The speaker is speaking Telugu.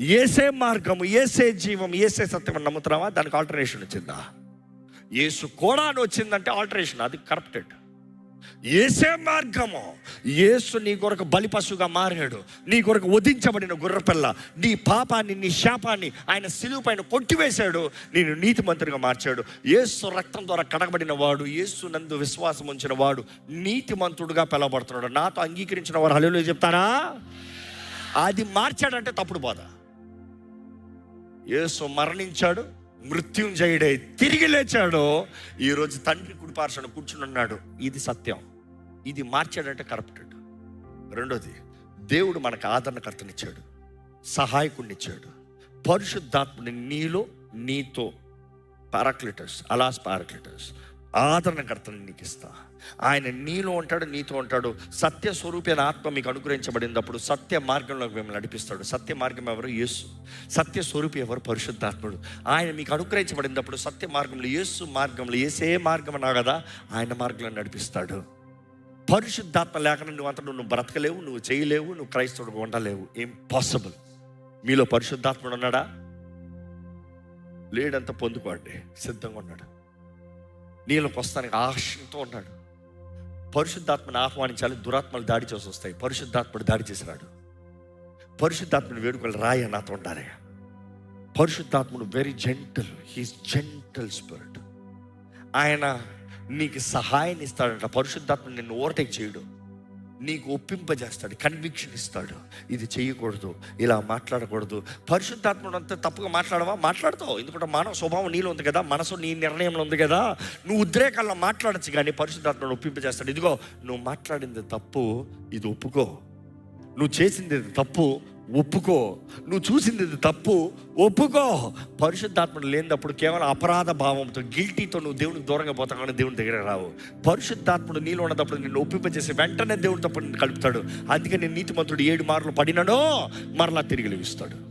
ఏసే మార్గము ఏసే జీవం ఏసే సత్యం అని నమ్ముతున్నావా? దానికి ఆల్టరేషన్ వచ్చిందా? ఏసు కూడా అని వచ్చిందంటే ఆల్టరేషన్ అది కరప్టెడ్ ఏసే మార్గము ఏసు నీ కొరకు బలిపశుగా మారాడు నీ కొరకు వధించబడిన గుర్రపిల్ల నీ పాపాన్ని నీ శాపాన్ని ఆయన సిలువు పైన కొట్టివేశాడు నేను నీతిమంతుడిగా మార్చాడు. యేసు రక్తం ద్వారా కడగబడిన వాడు యేసు నందు విశ్వాసం ఉంచిన వాడు నీతిమంతుడుగా పిలవబడుతున్నాడు. నాతో అంగీకరించిన వారు హలో చెప్తారా? అది మార్చాడంటే తప్పుడు బోధ. యేసు మరణించాడు మృత్యుంజయుడై తిరిగి లేచాడు. ఈరోజు తండ్రి కుడిపార్శ్వన కూర్చుని ఉన్నాడు ఇది సత్యం. ఇది మార్చాడంటే కరప్టెడ్ రెండోది దేవుడు మనకు ఆదరణకర్తనిచ్చాడు సహాయకుడినిచ్చాడు. పరిశుద్ధాత్ముని నీలో నీతో పారాక్లిటర్స్ అలాస్ పారాక్లిటర్స్ ఆదరణకర్తని నీకు ఇస్తా ఆయన నీలో ఉంటాడు నీతో ఉంటాడు. సత్య స్వరూపైన ఆత్మ మీకు అనుగ్రహించబడినప్పుడు సత్య మార్గంలోకి మిమ్మల్ని నడిపిస్తాడు. సత్య మార్గం ఎవరు? యేసు. సత్య స్వరూపి ఎవరు? పరిశుద్ధాత్ముడు. ఆయన మీకు అనుగ్రహించబడినప్పుడు సత్య మార్గంలో యేసు మార్గంలో ఏసే మార్గం నా కదా ఆయన మార్గంలో నడిపిస్తాడు. పరిశుద్ధాత్మ లేకుండా నువ్వు అంతా నువ్వు బ్రతకలేవు నువ్వు చేయలేవు నువ్వు క్రైస్తవుడుగా ఉండలేవు. ఇంపాసిబుల్ మీలో పరిశుద్ధాత్ముడు ఉన్నాడా? లేడంతా పొందుకోండి. సిద్ధంగా ఉన్నాడు. నీళ్ళకి వస్తానికి ఆశతో ఉన్నాడు. పరిశుద్ధాత్మని ఆహ్వానించాలి దురాత్మలు దాడి చేసి వస్తాయి. పరిశుద్ధాత్ముడు దాడి చేసినాడు. పరిశుద్ధాత్మని వేడుకలు రాయ నాతో ఉండాలి. పరిశుద్ధాత్ముడు very gentle he's gentle spirit ఆయన నీకు సహాయాన్ని ఇస్తాడంట. పరిశుద్ధాత్మ నిన్ను ఓవర్టేక్ చేయడు. నీకు ఒప్పింపజేస్తాడు కన్విక్షన్ ఇస్తాడు. ఇది చేయకూడదు ఇలా మాట్లాడకూడదు. పరిశుద్ధాత్ముడు అంతా తప్పుగా మాట్లాడవా? మాట్లాడతావు. ఎందుకంటే మానవ స్వభావం నీలో ఉంది కదా మనసు నీ నిర్ణయంలో ఉంది కదా. నువ్వు ఉద్రేకాల్లో మాట్లాడచ్చు కానీ పరిశుద్ధాత్ముడు ఒప్పింపజేస్తాడు. ఇదిగో నువ్వు మాట్లాడింది తప్పు ఇది ఒప్పుకో. నువ్వు చేసింది ఇది తప్పు ఒప్పుకో. నువ్వు చూసింది తప్పు. ఒప్పుకో. పరిశుద్ధాత్మ లేనప్పుడు కేవలం అపరాధ భావంతో గిల్టీతో నువ్వు దేవునికి దూరంగా పోతావు కానీ దేవుని దగ్గర రావు. పరిశుద్ధాత్ముడు నీలో ఉన్నప్పుడు నిన్ను ఒప్పింపజేసి వెంటనే దేవుడితో కలుపుతాడు. అందుకే నేను నీతిమంతుడు ఏడు మార్లు పడినాడో మరలా తిరిగి లభిస్తాడు